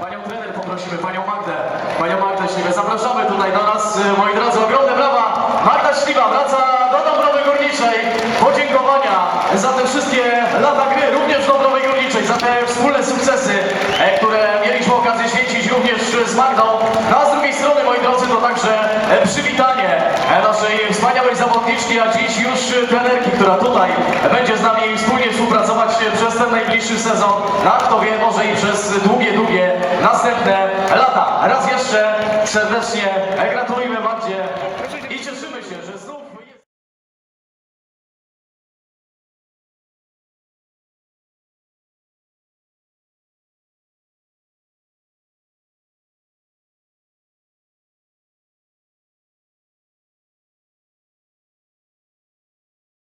Panią trener poprosimy, panią Magdę. Panią Magdę Śliwę. Zapraszamy tutaj do nas, y, moi drodzy, ogromne brawa. Magda Śliwa wraca do Dąbrowy Górniczej. Podziękowania za te wszystkie lata gry, również w Dąbrowej Górniczej, za te wspólne sukcesy, e, które mieliśmy okazję święcić również z Magdą. No a z drugiej strony, moi drodzy, to także e, przywitanie e, naszej wspaniałej zawodniczki, a dziś już e, trenerki, która tutaj będzie z nami wspólnie współpracować e, przez ten najbliższy sezon, no a kto wie, może i przez długie, długie następne lata. Raz jeszcze serdecznie gratuluję.